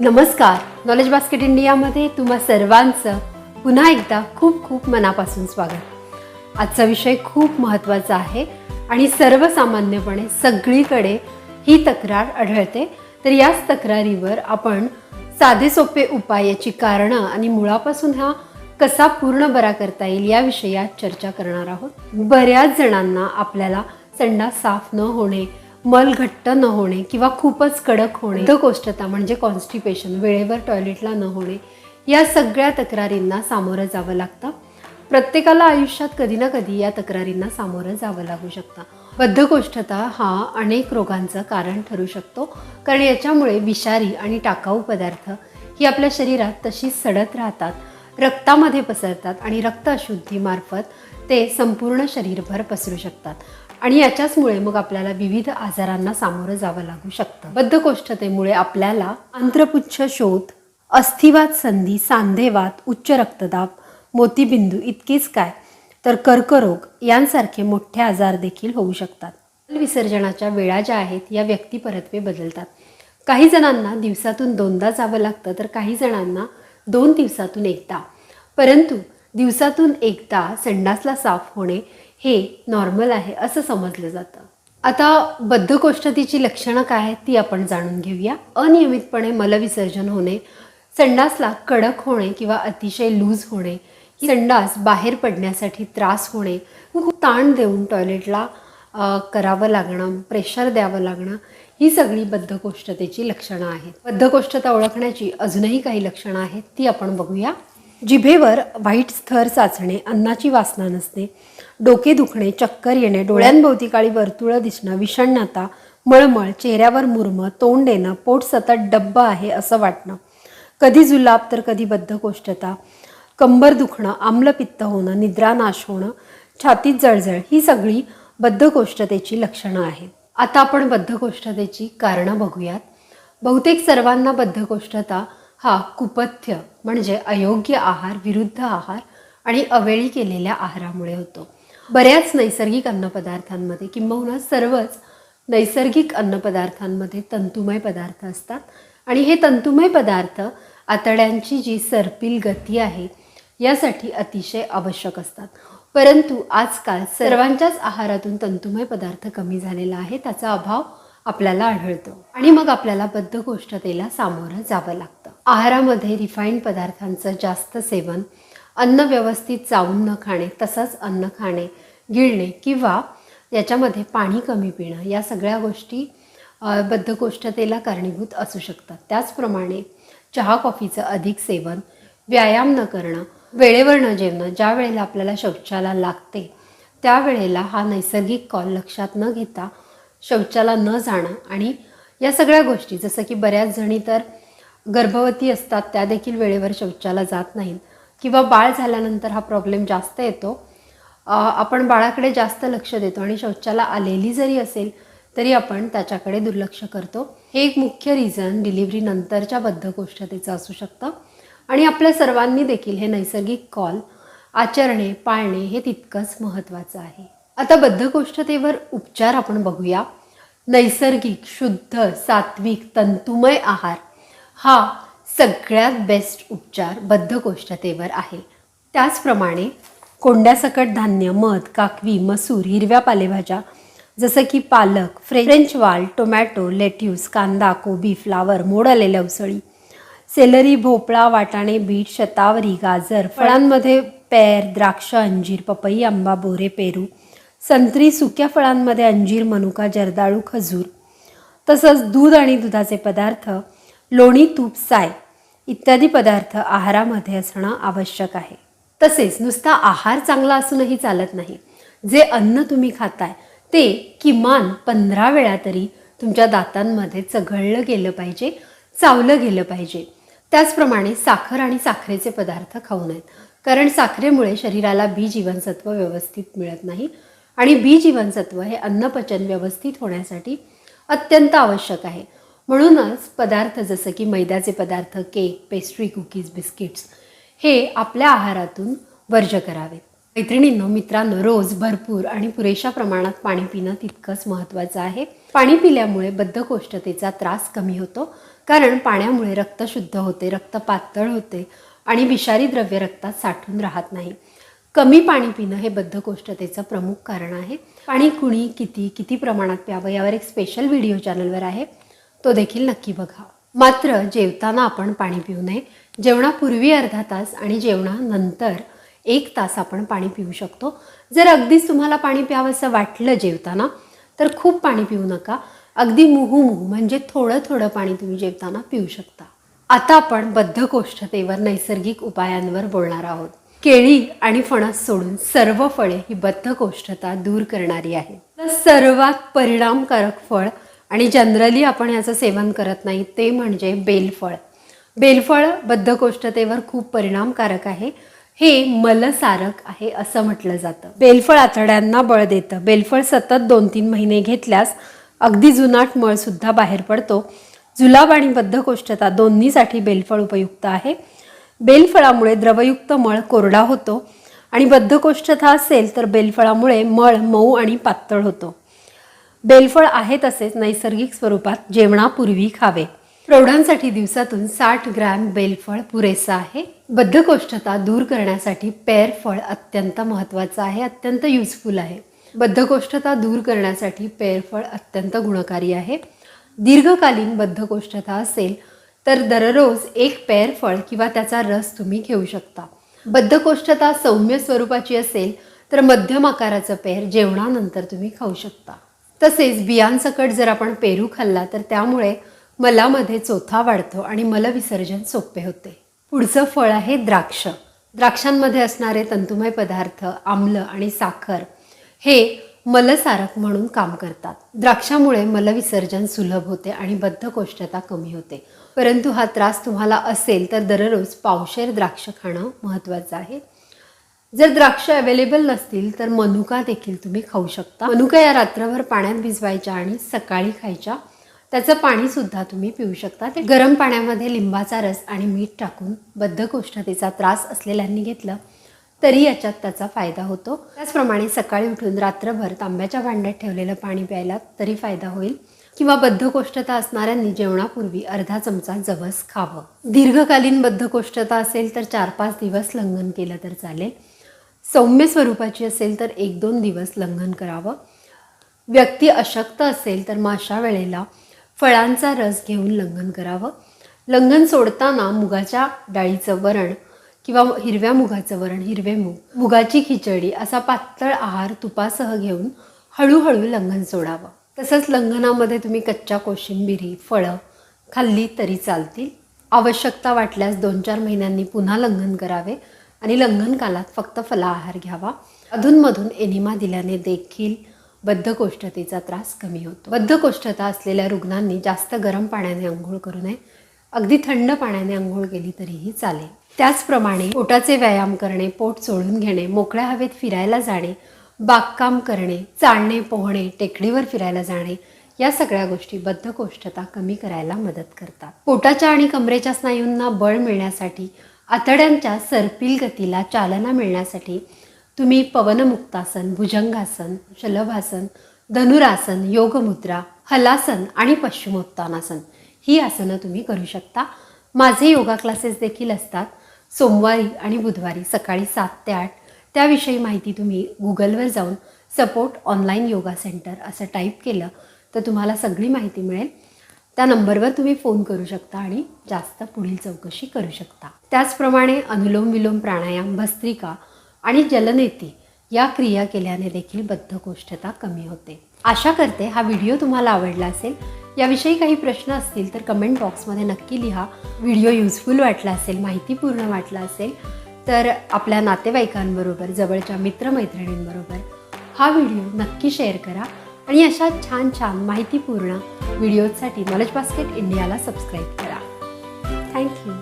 नमस्कार. Knowledge basket इंडियामध्ये तुम्हा सर्वांचं पुन्हा एकदा खूप खूप मनापासून स्वागत. आजचा विषय खूप महत्त्वाचा आहे आणि सर्वसामान्यपणे सगळीकडे ही तक्रार आढळते. तर याच तक्रारीवर आपण साधे सोपे उपाय याची कारणं आणि मुळापासून हा कसा पूर्ण बरा करता येईल याविषयी आज चर्चा करणार आहोत. बऱ्याच जणांना आपल्याला संडास साफ न होणे मल घट्ट न होणे किंवा खूपच कडक होणे बद्धकोष्ठता म्हणजे कॉन्स्टिपेशन वेळेवर टॉयलेटला न होणे या सगळ्या तक्रारींना सामोरं जावं लागतं. प्रत्येकाला आयुष्यात कधी ना कधी या तक्रारींना सामोरं जावं लागू शकतं. बद्धकोष्ठता हा अनेक रोगांचं कारण ठरू शकतो कारण याच्यामुळे विषारी आणि टाकाऊ पदार्थ ही आपल्या शरीरात तशीच सडत राहतात रक्तामध्ये पसरतात आणि रक्त अशुद्धीमार्फत ते संपूर्ण शरीरभर पसरू शकतात. आणि याच्याचमुळे मग आपल्याला विविध आजारांना सामोरं जावं लागू शकतं. बद्धकोष्ठतेमुळे आपल्याला आंत्रपुच्छ शोध अस्थिवात संधी सांधेवात उच्च रक्तदाब मोतीबिंदू इतकेच काय? तर कर्करोग यांसारखे मोठे आजार देखील होऊ शकतात. विसर्जनाच्या वेळा ज्या आहेत या व्यक्तिपरत्वे बदलतात. काही जणांना दिवसातून दोनदा जावं लागतं तर काही जणांना दोन दिवसातून एकदा. परंतु दिवसातून एकदा संडासला साफ होणे हे नॉर्मल आहे असं समजलं जातं. आता बद्धकोष्ठतेची लक्षणं काय आहेत ती आपण जाणून घेऊया. अनियमितपणे मलविसर्जन होणे संडासला कडक होणे किंवा अतिशय लूज होणे संडास बाहेर पडण्यासाठी त्रास होणे खूप ताण देऊन टॉयलेटला करावं लागणं प्रेशर द्यावं लागणं ही सगळी बद्धकोष्ठतेची लक्षणं आहेत. बद्धकोष्ठता ओळखण्याची अजूनही काही लक्षणं आहेत ती आपण बघूया. जिभेवर व्हाईट स्थर साचणे अन्नाची वासना नसणे डोके दुखणे चक्कर येणे डोळ्यांभोवती काळी वर्तुळं दिसणं विषण्णता मळमळ चेहऱ्यावर मुरमं तोंड येणं पोट सतत डब्ब आहे असं वाटणं. कधी जुलाब तर कधी बद्धकोष्ठता. कंबर दुखणं आम्लपित्त होणं निद्रानाश होणं छातीत जळजळ ही सगळी बद्धकोष्ठतेची लक्षणं आहेत. आता आपण बद्धकोष्ठतेची कारणं बघूयात. बहुतेक सर्वांना बद्धकोष्ठता हा कुपथ्य म्हणजे अयोग्य आहार विरुद्ध आहार आणि अवेळी केलेल्या आहारामुळे होतो. बऱ्याच नैसर्गिक अन्नपदार्थांमध्ये किंबहुना सर्वच नैसर्गिक अन्नपदार्थांमध्ये तंतुमय पदार्थ असतात. आणि हे तंतुमय पदार्थ आतड्यांची जी सरपील गती आहे यासाठी अतिशय आवश्यक असतात. परंतु आजकाल सर्वांच्याच आहारातून तंतुमय पदार्थ कमी झालेला आहे त्याचा अभाव आपल्याला आढळतो. आणि मग आपल्याला बद्धकोष्ठतेला सामोरं जावं लागतं. आहारामध्ये रिफाईंड पदार्थांचं जास्त सेवन अन्न व्यवस्थित चावून न खाणे तसंच अन्न खाणे गिळणे किंवा याच्यामध्ये पाणी कमी पिणं या सगळ्या गोष्टी बद्धकोष्ठतेला कारणीभूत असू शकतात. त्याचप्रमाणे चहा कॉफीचं अधिक सेवन व्यायाम न करणं वेळेवर न जेवणं ज्या वेळेला आपल्याला शौचाला लागते त्यावेळेला हा नैसर्गिक कॉल लक्षात न घेता शौचाला न जाणं आणि या सगळ्या गोष्टी जसं की बऱ्याच जणी तर गर्भवती असतात त्या देखील वेळेवर शौचाला जात नाहीत. किंवा बाळ झाल्यानंतर हा प्रॉब्लेम जास्त येतो. आपण बाळाकडे जास्त लक्ष देतो आणि शौचाला आलेली जरी असेल तरी आपण त्याच्याकडे दुर्लक्ष करतो. हे एक मुख्य रिझन डिलिव्हरी नंतरच्या बद्धकोष्ठतेचं असू शकतं. आणि आपल्या सर्वांनी देखील हे नैसर्गिक कॉल आचरणे पाळणे हे तितकंच महत्त्वाचं आहे. आता बद्धकोष्ठतेवर उपचार आपण बघूया. नैसर्गिक शुद्ध सात्विक तंतुमय आहार. हा सगळ्यात बेस्ट उपचार बद्धकोष्ठतेवर आहे. त्याचप्रमाणे कोंड्यासकट धान्य मध काकवी मसूर हिरव्या पालेभाज्या जसं की पालक फ्रे फ्रेंच वाल टोमॅटो लेट्यूस कांदा कोबी फ्लावर मोड आलेल्या उसळी सेलरी भोपळा वाटाणे बीट शतावरी गाजर फळांमध्ये पेर द्राक्ष अंजीर पपई आंबा बोरे पेरू संत्री सुक्या फळांमध्ये अंजीर मनुका जर्दाळू खजूर तसंच दूध आणि दुधाचे पदार्थ लोणी तूप साय इत्यादी पदार्थ आहारामध्ये असणं आवश्यक आहे. तसेच नुसता आहार चांगला असूनही चालत नाही. जे अन्न तुम्ही खाताय ते किमान पंधरा वेळा तरी तुमच्या दातांमध्ये चघळलं गेलं पाहिजे चावलं गेलं पाहिजे. त्याचप्रमाणे साखर आणि साखरेचे पदार्थ खाऊ नयेत कारण साखरेमुळे शरीराला बी जीवनसत्व व्यवस्थित मिळत नाही आणि बी जीवनसत्व हे अन्नपचन व्यवस्थित होण्यासाठी अत्यंत आवश्यक आहे. म्हणूनच पदार्थ जसं की मैद्याचे पदार्थ केक पेस्ट्री कुकीज बिस्किट्स हे आपल्या आहारातून वर्ज करावेत मैत्रिणींनो मित्रांनो रोज भरपूर आणि पुरेशा प्रमाणात पाणी पिणं तितकंच महत्त्वाचं आहे. पाणी पिल्यामुळे बद्धकोष्ठतेचा त्रास कमी होतो कारण पाण्यामुळे रक्त शुद्ध होते रक्त पातळ होते आणि विषारी द्रव्य रक्तात साठून राहत नाही. कमी पाणी पिणं हे बद्धकोष्ठतेचं प्रमुख कारण आहे. पाणी कुणी किती किती प्रमाणात प्यावं यावर एक स्पेशल व्हिडिओ चॅनलवर आहे. तो देखील नक्की बघा. मात्र जेवताना आपण पाणी पिऊ नये. जेवणापूर्वी अर्धा तास आणि जेवणानंतर एक तास आपण पाणी पिऊ शकतो. जर अगदीच तुम्हाला पाणी प्यावंसं वाटलं जेवताना तर खूप पाणी पिऊ नका. अगदी मुहू मुहू म्हणजे थोडं थोडं पाणी तुम्ही जेवताना पिऊ शकता. आता आपण बद्धकोष्ठतेवर नैसर्गिक उपायांवर बोलणार आहोत. केळी आणि फणस सोडून सर्व फळे ही बद्धकोष्ठता दूर करणारी आहे. तर सर्वात परिणामकारक फळ आणि जनरली आपण याचं सेवन करत नाही ते म्हणजे बेलफळ. बेलफळ बद्धकोष्ठतेवर खूप परिणामकारक आहे. हे मलसारक आहे असं म्हटलं जातं. बेलफळ आतड्यांना बळ देतं. बेलफळ सतत दोन तीन महिने घेतल्यास अगदी जुनाट मळसुद्धा बाहेर पडतो. जुलाब आणि बद्धकोष्ठता दोन्हीसाठी बेलफळ उपयुक्त आहे. बेलफळामुळे द्रवयुक्त मळ कोरडा होतो आणि बद्धकोष्ठता असेल तर बेलफळामुळे मळ मऊ आणि पातळ होतो. बेलफळ आहे तसेच नैसर्गिक स्वरूपात जेवणापूर्वी खावे. प्रौढांसाठी दिवसातून साठ ग्रॅम बेलफळ पुरेसं आहे. बद्धकोष्ठता दूर करण्यासाठी पेर फळ अत्यंत महत्त्वाचं आहे अत्यंत युजफुल आहे. बद्धकोष्ठता दूर करण्यासाठी पेरफळ अत्यंत गुणकारी आहे. दीर्घकालीन बद्धकोष्ठता असेल तर दररोज एक पेरफळ किंवा त्याचा रस तुम्ही घेऊ शकता. बद्धकोष्ठता सौम्य स्वरूपाची असेल तर मध्यम आकाराचं पेर जेवणानंतर तुम्ही खाऊ शकता. तसेच बियांसकट जर आपण पेरू खाल्ला तर त्यामुळे मलामध्ये चोथा वाढतो आणि मलविसर्जन सोपे होते. पुढचं फळ आहे द्राक्ष. द्राक्षांमध्ये असणारे तंतुमय पदार्थ आम्ल आणि साखर हे मलसारक म्हणून काम करतात. द्राक्षामुळे मलविसर्जन सुलभ होते आणि बद्धकोष्ठता कमी होते. परंतु हा त्रास तुम्हाला असेल तर दररोज पावशेर द्राक्ष खाणं महत्त्वाचं आहे. जर द्राक्ष अवेलेबल नसतील तर मनुका देखील तुम्ही खाऊ शकता. मनुका या रात्रभर पाण्यात भिजवायच्या आणि सकाळी खायच्या. त्याचं पाणीसुद्धा तुम्ही पिऊ शकता. ते गरम पाण्यामध्ये लिंबाचा रस आणि मीठ टाकून बद्धकोष्ठतेचा त्रास असलेल्यांनी घेतलं तरी याच्यात त्याचा फायदा होतो. त्याचप्रमाणे सकाळी उठून रात्रभर तांब्याच्या भांड्यात ठेवलेलं पाणी प्यायला तरी फायदा होईल. किंवा बद्धकोष्ठता असणाऱ्यांनी जेवणापूर्वी अर्धा चमचा जवस खावं. दीर्घकालीन बद्धकोष्ठता असेल तर चार पाच दिवस लंघन केलं तर चालेल. सौम्य स्वरूपाची असेल तर एक दोन दिवस लंघन करावं. व्यक्ती अशक्त असेल तर मग अशा वेळेला फळांचा रस घेऊन लंघन करावं. लंघन सोडताना मुगाच्या डाळीचं वरण किंवा हिरव्या मुगाचं वरण हिरवे मूग मुगाची खिचडी असा पातळ आहार तुपासह घेऊन हळूहळू लंघन सोडावं. तसंच लंघनामध्ये तुम्ही कच्च्या कोशिंबिरी फळं खाल्ली तरी चालतील. आवश्यकता वाटल्यास दोन चार महिन्यांनी पुन्हा लंघन करावे. आणि लंघन कालात फक्त फलाहार घ्यावा. अधूनमधून एनिमा दिल्याने देखील बद्धकोष्ठतेचा त्रास कमी होतो. बद्धकोष्ठता असलेल्या रुग्णांनी जास्त गरम पाण्याने आंघोळ करू नये. अगदी थंड पाण्याने आंघोळ केली तरीही चालेल. त्याचप्रमाणे पोटाचे व्यायाम करणे पोट चोळून घेणे मोकळ्या हवेत फिरायला जाणे बागकाम करणे चालणे पोहणे टेकडीवर फिरायला जाणे या सगळ्या गोष्टी बद्धकोष्ठता कमी करायला मदत करतात. पोटाच्या आणि कमरेच्या स्नायूंना बळ मिळण्यासाठी आतड्यांच्या सरपील गतीला चालना मिळण्यासाठी तुम्ही पवनमुक्तासन भुजंगासन शलभासन धनुरासन योगमुद्रा हलासन आणि पश्चिमोत्तानासन ही आसनं तुम्ही करू शकता. माझे योगा क्लासेस देखील असतात. सोमवारी आणि बुधवारी सकाळी सात ते आठ. त्याविषयी माहिती तुम्ही गुगलवर जाऊन सपोर्ट ऑनलाईन योगा सेंटर असं टाईप केलं तर तुम्हाला सगळी माहिती मिळेल. त्या नंबरवर तुम्ही फोन करू शकता आणि जास्त पुढील चौकशी करू शकता. त्याचप्रमाणे अनुलोम विलोम प्राणायाम भस्त्रिका आणि जलनेती या क्रिया केल्याने देखील बद्धकोष्ठता कमी होते. आशा करते हा व्हिडिओ तुम्हाला आवडला असेल. याविषयी काही प्रश्न असतील तर कमेंट बॉक्समध्ये नक्की लिहा. व्हिडिओ युजफुल वाटला असेल माहितीपूर्ण वाटला असेल तर आपल्या नातेवाईकांबरोबर जवळच्या मित्रमैत्रिणींबरोबर हा व्हिडिओ नक्की शेअर करा. आणि अशा छान छान माहितीपूर्ण व्हिडिओजसाठी नॉलेज बास्केट इंडियाला सबस्क्राईब करा. Thank you